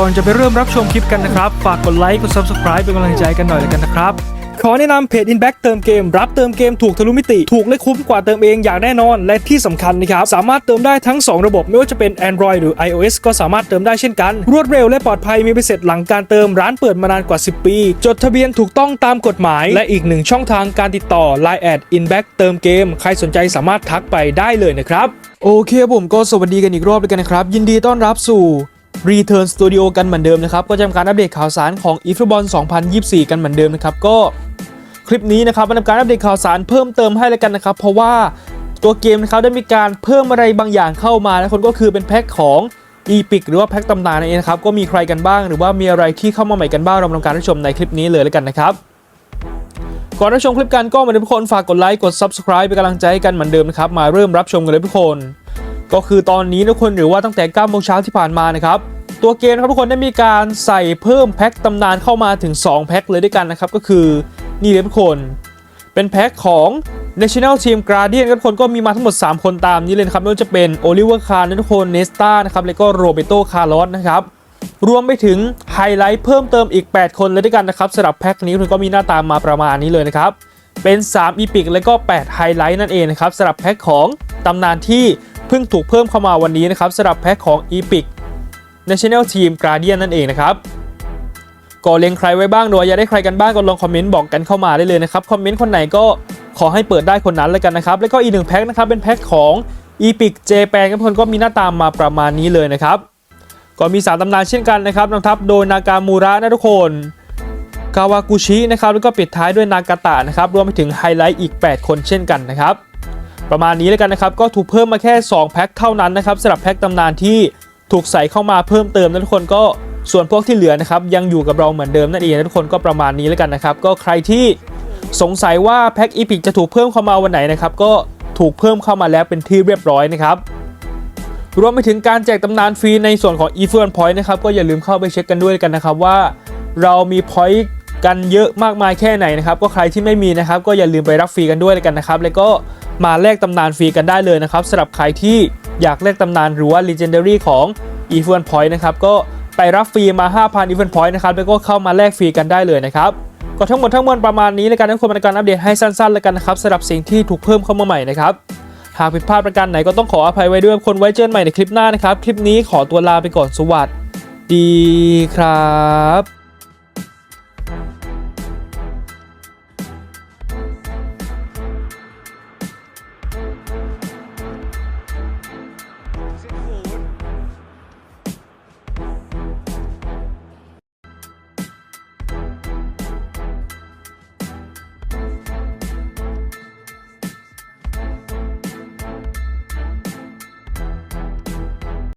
ก่อนจะไปเริ่มรับชมคลิปกันนะครับ ฝากกดไลค์กด subscribe เป็นกำลังใจกันหน่อยแล้วกันนะครับ ขอแนะนำเพจ Inback เติมเกม รับเติมเกมถูกทะลุมิติ ถูกและคุ้มกว่าเติมเองอย่างแน่นอน และที่สำคัญนะครับ สามารถเติมได้ทั้ง 2 ระบบ ไม่ว่าจะเป็น Android หรือ iOS ก็สามารถเติมได้เช่นกัน รวดเร็วและปลอดภัยมีใบเสร็จหลังการเติมร้านเปิดมานานกว่า 10 ปี จดทะเบียนถูกต้องตามกฎหมาย และอีกหนึ่งช่องทางการติดต่อ Line แอด Inback เติมเกม ใครสนใจสามารถทักไปได้เลยนะครับโอเคผมก็สวัสดีกันอีกรอบเลยกันนะครับยินดีต้อนรับสู่ Return Studio กันเหมือนเดิมนะครับ ก็จะทำการอัปเดตข่าวสารของ e f o o t b a l l 2024 กันเหมือนเดิมนะครับ ก็คลิปนี้นะครับมาทำการอัปเดตข่าวสารเพิ่มเติมให้แล้วกันนะครับ เพราะว่าตัวเกมนะครับได้มีการเพิ่มอะไรบางอย่างเข้ามานะคนก็คือเป็นแพ็คของ Epic หรือว่าแพ็คตำนานนั่นเองนะครับก็มีใครกันบ้าง หรือว่ามีอะไรที่เข้ามาใหม่กันบ้างเราทำการรับชมในคลิปนี้เลยแล้วกันนะครับก่อนรับชมคลิปกันก็เหมือนทุกคนฝากกดไลค์กด Subscribe เป็นกำลังใจให้กันเหมือนเดิมนะครับมาเริ่มรับชมกันเลยทุกคน ก็คือตอนนี้ทุกคนหรือว่าตั้งแต่9โมงเช้าที่ผ่านมานะครับ ตัวเกมครับทุกคนได้มีการใส่เพิ่มแพ็คตำนานเข้ามาถึง 2 แพ็คเลยด้วยกันนะครับ ก็คือนี่เลยทุกคน เป็นแพ็คของ National Team Guardian ครับทุกคนก็มีมาทั้งหมด 3 คนตามนี้เลยครับไม่ว่าจะเป็นโอลิเวอร์คาร์นะทุกคนเนสตานะครับแล้วก็โรเบโตคาร์ลอสนะครับรวมไปถึงไฮไลท์เพิ่มเติมอีก 8 คนเลยด้วยกันนะครับสำหรับแพ็คนี้ทุกคนก็มีหน้าตามมาประมาณนี้เลยนะครับเป็น 3 อีพิกแล้วก็ 8 ไฮไลท์นั่นเองนะครับสำหรับแพ็คของตำนานที่เพิ่งถูกเพิ่มเข้ามาวันนี้นะครับสำหรับแพ็คของ Epic National Team Guardian นั่นเองนะครับก็เล็งใครไว้บ้างหรือว่าอยากได้ใครกันบ้างก็ลองคอมเมนต์บอกกันเข้ามาได้เลยนะครับคอมเมนต์คนไหนก็ขอให้เปิดได้คนนั้นเลยกันนะครับ แล้วก็อีกหนึ่งแพ็คนะครับเป็นแพ็คของ Epic J p a n ครับทุกคนก็มีหน้าตามมาประมาณนี้เลยนะครับก็มี3ตำนานเช่นกันนะครับนำทัพโดยนากามูระนะทุกคนกาวากุชินะครับแล้วก็ปิดท้ายด้วยนากาตะนะครับรวมไปถึงไฮไลท์อีก 8 คนเช่นกันนะครับ ประมาณนี้แล้วกันนะครับ ก็ถูกเพิ่มมาแค่ 2 แพ็คเท่านั้นนะครับสำหรับแพ็คตำนานที่ ถูกใส่เข้ามาเพิ่มเติมนะทุกคนก็ส่วนพวกที่เหลือนะครับยังอยู่กับเราเหมือนเดิมนั่นเองนะทุกคนก็ประมาณนี้แล้วกันนะครับก็ใครที่สงสัยว่าแพ็คอีพิกจะถูกเพิ่มเข้ามาวันไหนนะครับก็ถูกเพิ่มเข้ามาแล้วเป็นที่เรียบร้อยนะครับรวมไปถึงการแจกตำนานฟรีในส่วนของ e f u n Point นะครับก็อย่าลืมเข้าไปเช็คกันด้วยกันนะครับว่า เรามี point กันเยอะมากมายแค่ไหนนะครับ ก็ใครที่ไม่มีนะครับ ก็อย่าลืมไปรับฟรีกันด้วยกันนะครับ แล้วก็มาแลกตำนานฟรีกันได้เลยนะครับสำหรับใครที่อยากแลกตำนานหรือว่า Legendary ของ e f u n Point นะครับ ก็ไปรับฟรีมา 5,000 e f u n Point นะครับ แล้วก็เข้ามาแลกฟรีกันได้เลยนะครับ ก็ทั้งหมดทั้งมวลประมาณนี้ในการทุกคนเป็นการอัปเดตให้สั้นๆแล้วกันนะครับสำหรับสิ่งที่ถูกเพิ่มเข้ามาใหม่นะครับหากผิดพลาดประการไหนก็ต้องขออภัยไว้ด้วยคนไว้เจอกันใหม่ในคลิปหน้านะครับ คลิปนี้ขอตัวลาไปก่อนสวัสดีครับ